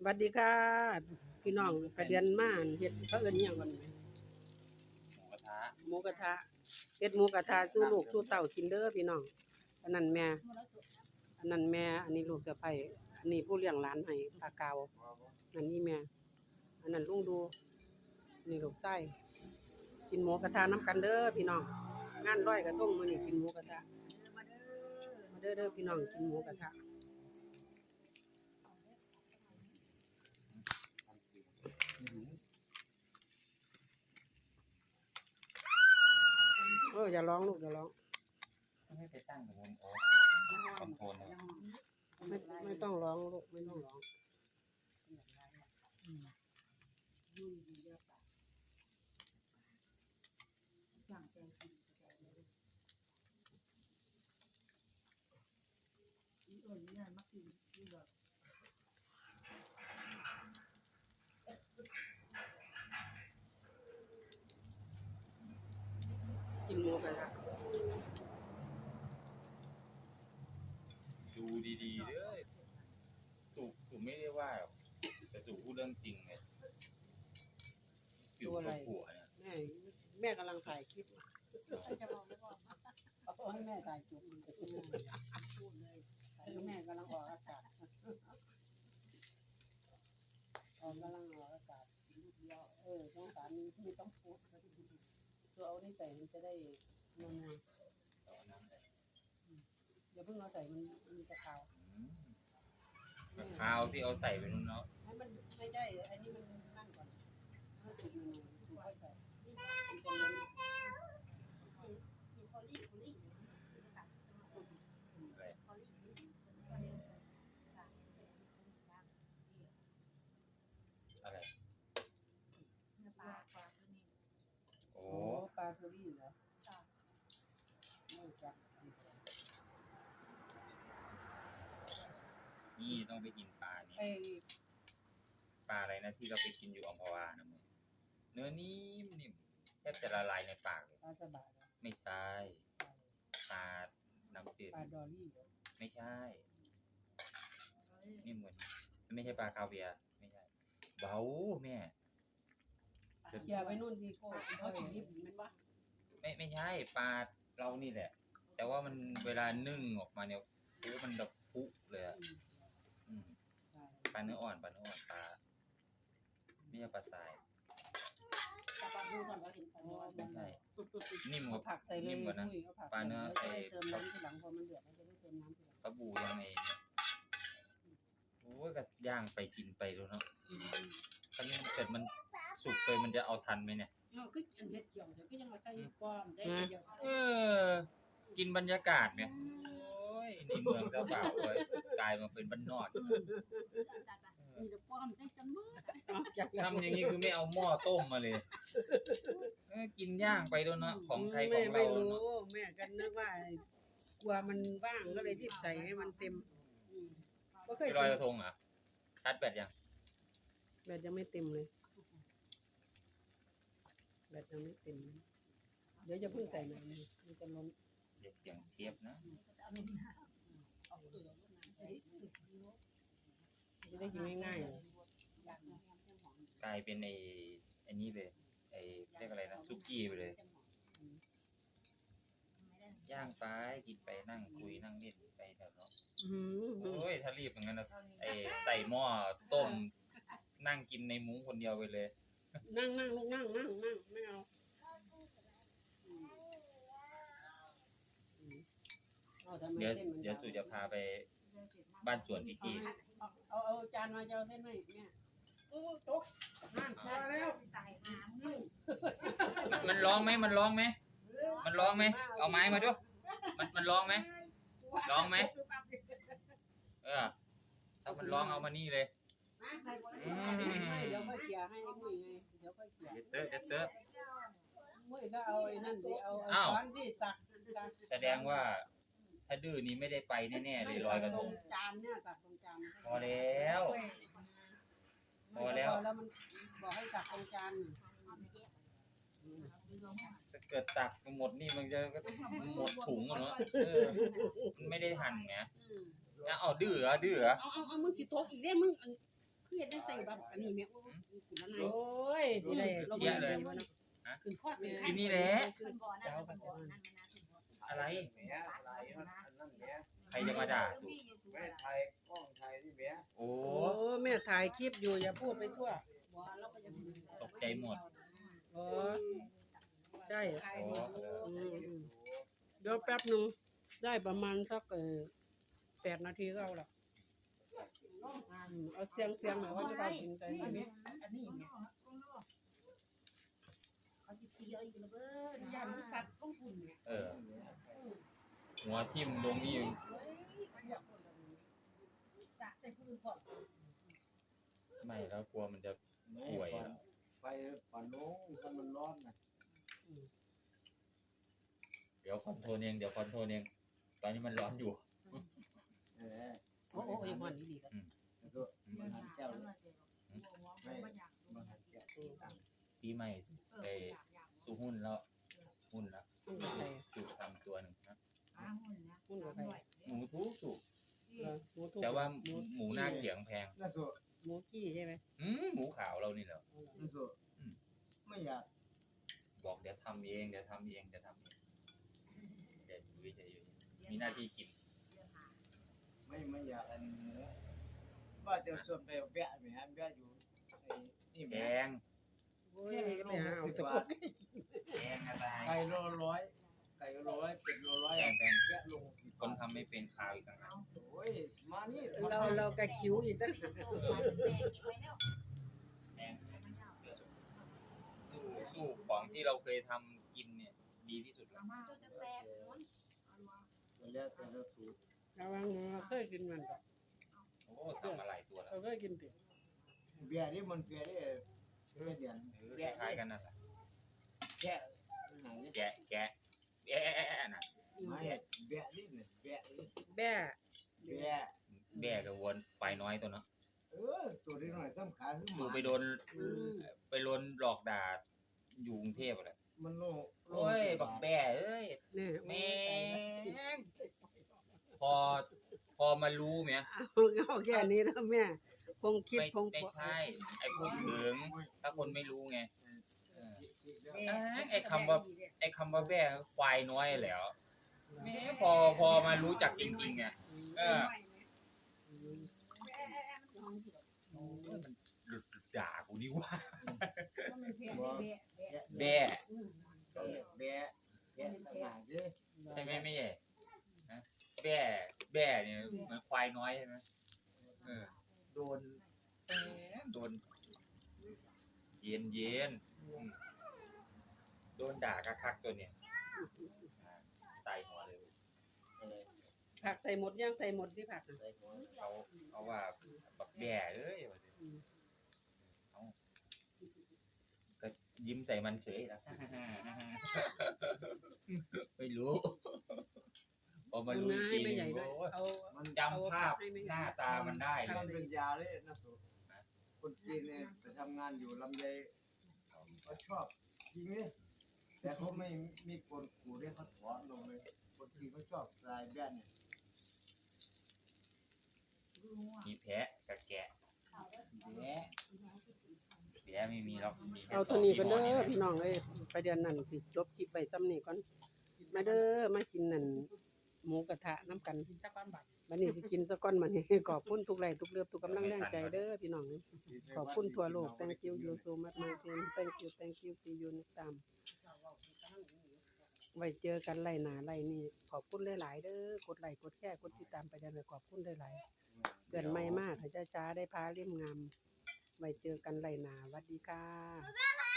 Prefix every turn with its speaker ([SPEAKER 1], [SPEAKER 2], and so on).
[SPEAKER 1] สวัสดีค่ะพี่น้องไปเดือนมาเฮ็ดเขาเอิ้นอิหยังก่อน
[SPEAKER 2] หมูกระทะ
[SPEAKER 1] หมูกระทะเฮ็ดหมูกระทะสู้ลูกสู้เต้ากินเด้อพี่น้องอันนั้นแม่อันนั้นแม่ อันนี้ลูกสะใภ้อันนี้ผู้เลี้ยงหลานให้ปลากาวอันนี้แม่ อันนั้นลุงดูอันนี่ลูกไส้กินหมูกระทะน้ำกันเด้อพี่น้องงานร้อยกระทงมื้อนี้กินหมูกระทะมาเด้อเด้อพี่น้องกินหมูกระทะ อออย่าร้องลูกอย่าร้อง
[SPEAKER 2] ไม่ไปตั้งตรงบนโอ๊ตคอนโทรลนะ
[SPEAKER 1] ไม่ไม่ต้องร้องลูกไม่ต้องร้อง กินหมูกระทะ
[SPEAKER 2] ดูดีๆเด้อถูกถูกไม่ได้ว่าหรอกแต่ถูกพูดเรื่องจริงเลยผิวกับผัวเนี่ย
[SPEAKER 1] แม่แม่กำลังถ่ายคลิปเอาให้แม่ถ่ายจุกพูดเลยแม่กำลังออกอากาศออกกำลังออกอากาศลูกเดียวเออต้องสารไม่ต้องพูดตัวเอานี่ใส่มันจะได้นวล
[SPEAKER 2] ตอนนั้นเลย
[SPEAKER 1] ๆ อย่าเพิ่งเอาใส่มันมันจะขาว
[SPEAKER 2] อืมมะพร้าวที่เอาใส่ไปนู่นเนาะ
[SPEAKER 1] ให้มันไม่ได้อันนี้มันนั่นก่อนให้ติดมันมันค่อยใส่มันจะนั้น
[SPEAKER 2] อะไรอะไรโอ้
[SPEAKER 1] โอ้ปลาเฟอรี่เหรอไม่จับ
[SPEAKER 2] นี่ต้องไปกินปลาเนี่ย
[SPEAKER 1] ไอ้
[SPEAKER 2] ปลาอะไรนะที่เราไปกินอยู่อัมพวานะมึงเนื้อนิ่มนิ่มแทบจะละลายในปากเลย
[SPEAKER 1] ปลาสบายเหรอ
[SPEAKER 2] ไม่ใช่ปลาน้ำจืด
[SPEAKER 1] ปลาดอลลี่เหรอ
[SPEAKER 2] ไม่ใช่นี่เหมือนไม่ใช่ปลาคาเวียร์ไม่ใช่เบาแม่
[SPEAKER 1] อย่าไปนู่นดีโก้เขาถึงยิบมันวะ
[SPEAKER 2] ไม่ไม่ใช่ปลาเรานี่แหละ แต่ว่ามันเวลานึ่งออกมาเนี่ยโอ้มันแบบพุเลยอะอืม ปลาเนื้ออ่อนปลาเนื้ออ่อนปลาไม่ใช่ปลาทราย
[SPEAKER 3] จับปลาดูก่อนว่าเห็นปลา
[SPEAKER 1] โอ้
[SPEAKER 3] เนื้อ
[SPEAKER 1] ไม่
[SPEAKER 2] ไม่
[SPEAKER 1] ใช่
[SPEAKER 2] ใช่นิ่มก
[SPEAKER 1] เอา
[SPEAKER 2] ว่า
[SPEAKER 1] ผักใส่เลย
[SPEAKER 2] นิ่มกว่านะ
[SPEAKER 1] อุ้ยเอาผัก
[SPEAKER 2] ปลาเนื้อ
[SPEAKER 1] ใส่เลย
[SPEAKER 2] ไอ้
[SPEAKER 1] จะได้เติมน้ำทีหลังพอมันเดือดมันจะได้เติมน้ำทีหลัง
[SPEAKER 2] ปลาบูยังไงเนี่ยโอ้ยก็ย่างไปกินไปดูเนาะถ้ามันเกิดมันสุกไปมันจะเอาทันไหมเนี่ย
[SPEAKER 3] เอาก็อันเห็ดเขียวเดี๋ยวก็ยังมาใส่ป้อมได้เดียว
[SPEAKER 2] เออ กินบรรยากาศเนี่ย โอ้ ยนี่เมืองเจ้าบ่าวเลยกลายมาเป็นบ้านนอก
[SPEAKER 3] มีแต่ป้อมได้จังมือ
[SPEAKER 2] ทำอย่างนี้คือไม่เอาหม้อต้มมาเลยเออกินย่างไปด้วยเนาะของใครของ
[SPEAKER 1] ไม่
[SPEAKER 2] เรา
[SPEAKER 1] ไม่รู้
[SPEAKER 2] เนาะ
[SPEAKER 1] แม่กันนึกว่า กลัวมันว่างก็เลยรีบใส่ให้มันเต็มก็เคย
[SPEAKER 2] ไปลอยกระทงเหรอะชัดแบตยัง
[SPEAKER 1] แบตยังไม่เต็มเลยแบตยังไม่เต็ม เดี๋ยวจะเพิ่งใส่หน่อยนึงมันจะล้น
[SPEAKER 2] เด็กเสียงเชียบนะ
[SPEAKER 1] จะ ได้กินง่ายๆเลย
[SPEAKER 2] กลายเป็นไอ้ไอ้นี่เลยไอ้เรียกอะไรนะซุกี้ไปเลยย่างไปกินไปนั่งคุยนั่งเล่นไปแถวเนาะ
[SPEAKER 1] อื้อหือ
[SPEAKER 2] โอ้ยถ้ารีบอย่างนั้นนะไอ้ใส่หม้อต้ม นั่งกินในมุ้งคนเดียวไปเลย
[SPEAKER 1] นั่งนั่งลูกนั่งนั่งนั่งไม่เอาเอา ทำไม
[SPEAKER 2] เดี๋ยว
[SPEAKER 1] ส้นมัน
[SPEAKER 2] เดี๋ยวสุจะพาไปบ้านสวนพี่กี้
[SPEAKER 1] เอาเอาจานมาจะเอาเส้นไหมเนี่ยโอ้ตกห้ามพอแล้ว
[SPEAKER 3] ตายหาม
[SPEAKER 2] มันร้องไหมมันร้องไหมมันร้องไหมเอาไม้มาด้วยมันมันร้องไหมร้องไหมเออถ้ามันร้องเอามานี่เลย
[SPEAKER 1] ไม่เดี๋ยวค่อยเขี่ยให้ไอ้มุ้ยไงเดี๋ยวค่อยเขี่ย
[SPEAKER 2] เดี๋ยวเตอะเดี๋ยวเตอะ
[SPEAKER 1] มุ้ยก็เอาไอ้นั่นดิเอาเอา
[SPEAKER 2] อ้าว
[SPEAKER 1] ช้อนสิสักสัก
[SPEAKER 2] แสดงว่า ถ้าดื้อนี้ไม่ได้ไปแน่ๆเลยลอยกระทง
[SPEAKER 1] จานเนี่ยสักตรงจาน
[SPEAKER 2] พอแล้ว พอแล้ว
[SPEAKER 1] แล้วมันบอกให้สักตรงจาน
[SPEAKER 2] ถ้าเกิดตักหมดนี่มันจะก็หมดถุงอะเนาะเออมันไม่ได้หั่นไง
[SPEAKER 1] อืม
[SPEAKER 2] นะเอาดื้อเหรอดื้อเหรอ
[SPEAKER 3] เอาเอาเอามึงสิโตกอีกได้มึงคือเฮ็ดจังไสบ่อันนี้แม่โอ้กินแล้วนาย
[SPEAKER 1] โอ้ยสิได้
[SPEAKER 2] เยอะเลย
[SPEAKER 3] ขึ้นคอดเลย
[SPEAKER 2] กินนี่แหละ
[SPEAKER 4] ขึ้นบ่อนั่นขึ้นบ่อนั่นมันน่าขึ้นบ่ อ
[SPEAKER 2] อะไร
[SPEAKER 5] แหมอะไรมันอันนั้นแหม
[SPEAKER 2] ใครจะมาด่าถูก
[SPEAKER 5] ไม่ไทยกล้องไทยนี่แหม
[SPEAKER 2] โอ้
[SPEAKER 1] โอ้แม่ถ่ายคลิปอยู่อย่าพูดไปทั่ว
[SPEAKER 3] บ่เราก็จะ
[SPEAKER 2] ตกใจหมด
[SPEAKER 1] โอ้ใช่
[SPEAKER 3] ขาย
[SPEAKER 2] โอ้
[SPEAKER 3] ดี
[SPEAKER 1] อืมอืมเดี๋ยวแป๊บหนึงได้ประมาณสักเออแปดนาทีก็เอาละอืมเอาเสียงเสียงหน่อยว่าจะเรากินใจไหม
[SPEAKER 3] อันนี้แม่
[SPEAKER 4] เขาสิตีเอาอีกแล้วเบ้อ
[SPEAKER 3] ยันสัตว์ลงทุนเนี่ย
[SPEAKER 2] เออหัวทิ่มลงนี่
[SPEAKER 3] เฮ้ยขยับคนละนี้จะใส่ผู้อื่นก่อน
[SPEAKER 2] ไม่แล้วกลัวมันจะป่วยอะ
[SPEAKER 5] ไปฝันโน้งถ้ามันร้อนนะ
[SPEAKER 2] เดี๋ยวคอนโทรลเองเดี๋ยวคอนโทรลเองตอนนี้มันร้อนอยู่
[SPEAKER 5] เออ
[SPEAKER 3] โอ้โอ้ยมันดีๆก็
[SPEAKER 5] แล้วก็มันหันแก้วเลยมันหันแก้ว
[SPEAKER 2] ปีใหม่ไป สู้หุ้นแล้ว หุ้นแล้ว
[SPEAKER 1] หุ้นกับใคร
[SPEAKER 2] จุทำตัวหนึ่งนะ
[SPEAKER 1] หุ้นกับใคร
[SPEAKER 2] หมูทุกสุก
[SPEAKER 1] เหรอหมูทุก
[SPEAKER 2] แต่ว่า
[SPEAKER 1] หมู
[SPEAKER 2] หมูหน้าเขียงแพง
[SPEAKER 5] น่าสุด
[SPEAKER 1] หมูกี้ใช่ไหม
[SPEAKER 2] อืมหมูขาวเรานี่เหรอ
[SPEAKER 5] น่าสุดไม่อยาก
[SPEAKER 2] บอกเดี๋ยวทำเองเดี๋ยวทำเองเดี๋ยวทำเองเดี๋ยวดูเฉยๆมีหน้าที่กิน
[SPEAKER 5] ไม่ไม่อยากอันหมูว่าจะชวนไปแวะไหมฮะแวะอยู่ไอ้นี่แห
[SPEAKER 2] แพ
[SPEAKER 5] ม
[SPEAKER 2] ง
[SPEAKER 1] โอ้ยไปหาเอาแตะกบ
[SPEAKER 2] แพงอะไร
[SPEAKER 5] ไก่โลร้อยไก่โลร้อยเป็ดโลร้อย
[SPEAKER 2] แพงแพง
[SPEAKER 5] แวะลงสิบ
[SPEAKER 2] คนทำไม่เป็นคาวอีกต่างหาก
[SPEAKER 5] โอ้ยมานี่
[SPEAKER 1] เราเรากะคิ้วอีกตั้ง
[SPEAKER 2] แพงสู้สู้ของที่เราเคยทำกินเนี่ย ดีที่สุดแล้ว
[SPEAKER 5] มันแล้วแต่เราถูก
[SPEAKER 1] ระวังเราเคยกินมันก่อน
[SPEAKER 2] โอ้ทำมาหลายตัวแล้ว
[SPEAKER 1] เราเคยกินติ
[SPEAKER 5] เบียร์นี่มันเบียร์นี่ เดือน
[SPEAKER 2] เออ
[SPEAKER 5] เบียร์
[SPEAKER 2] คล้ายๆกันนั่นแหละ
[SPEAKER 5] แค่ไหนเนี่ย
[SPEAKER 2] แกะแกะแอะแอะแอะน่ะ
[SPEAKER 5] ไม่เบียร์นี่เนี่ยเบียร์นี่
[SPEAKER 1] แบ่
[SPEAKER 5] เบียร์
[SPEAKER 2] แบ่กับวนไฟน้อยตัวเนาะ
[SPEAKER 5] เออตัวนี้หน่อยสำคัญคือห
[SPEAKER 2] ดู
[SPEAKER 5] มา
[SPEAKER 2] ไปโดนไปโดนหลอกด่าอยู่กรุงเทพอะไร
[SPEAKER 5] มันโล
[SPEAKER 2] โอ้ยบักแบ่เอ้ย
[SPEAKER 1] เนี่ย
[SPEAKER 2] แม่งพอพอมารู้ไหม
[SPEAKER 1] เอาเอาแค่นี้แล้วแม่ คงคิด
[SPEAKER 2] ไม่
[SPEAKER 1] คง
[SPEAKER 2] ไม่ใช่ไอ้พูดถึง ถ้าคนไม่รู้ไงเออ
[SPEAKER 5] เออ
[SPEAKER 2] ไอ้คำว่าไอ้คำว่าแบ่ควายน้อยแหล้วแม่พอพอมารู้จักจริงๆอะเออโอ้ยมันหลุดด่ากูนี่ว่าแบ่
[SPEAKER 5] เบียร์เบียร์ต่างหากดิ
[SPEAKER 2] ใช่ไหมไม่ใช่นะแบ่แบ่เนี่ยเหมือนควายน้อยใช่ไหมเออโดนแหมโดน เย็นเย็นอืมโดนด่าคักๆตัวเนี่ยอ่าใส่หัวเลย
[SPEAKER 5] เออ
[SPEAKER 1] ผักใส่หมดย่างใส่หมดสิผักน่ะ
[SPEAKER 5] ใส่หัว
[SPEAKER 2] เขาเขาว่าบักแบ่เอ้ยว่าสิเอาก็ยิ้มใส่มันเฉยนะ ไม่รู้ พอมา
[SPEAKER 1] เอา
[SPEAKER 2] รู้
[SPEAKER 1] เนื้อ
[SPEAKER 2] จ
[SPEAKER 1] ให้
[SPEAKER 2] ริง
[SPEAKER 1] ไม่ใหญ่ด้วย
[SPEAKER 2] โอ้ย
[SPEAKER 1] เอา
[SPEAKER 5] มัน
[SPEAKER 2] จำภาพหน้าตามันได้เล
[SPEAKER 5] มัน
[SPEAKER 2] ย
[SPEAKER 5] เป็นยาเลยนะสุคนจีนเนี่ยไปทำงานอยู่ลำไยเขาชอบจริงเลยแต่เขาไม่มีคนขู่เนี่ยเขาถอนลงเลยคนจีนเขาชอบลายแบนเนี่ย
[SPEAKER 2] มีแพะกับแกะ
[SPEAKER 5] แย่
[SPEAKER 2] แพะไม่มีหรอกมีแค่
[SPEAKER 1] เอา
[SPEAKER 2] ส
[SPEAKER 1] ตัว
[SPEAKER 2] อง
[SPEAKER 1] นี้
[SPEAKER 2] ยี่
[SPEAKER 1] กัน
[SPEAKER 2] ห้
[SPEAKER 1] เด้
[SPEAKER 2] อ
[SPEAKER 1] อ
[SPEAKER 2] นี่แหละ
[SPEAKER 1] พี่น้องเอ้ยไปเดือนนั้นสิจบคลิปไปซ้ำนี่ก่อนมาเด้อมากินนั่น หมูกระทะน้ำกัน
[SPEAKER 3] กินตะก้อนบัตร
[SPEAKER 1] บัดนี้สิกินซะก่อนบัดนี้ขอบคุณทุกไลค์ทุกเลือบทุกกำลังแรงใจเด้อพี่น้อง ขอบคุณทั่วโลก thank you you so much my friend thank you thank you see you next time ไว้เจอกันไล่หนาไล่นี่ขอบคุณหลายๆเด้อกดไลค์กดแชร์กดติดตามไปเด้อขอบคุณหลายๆเดือนใหม่มากถ้าจ้าจ้าได้พาเลี่ยมงามไว้เจอกันไล่หนาหวัดดีค่ะ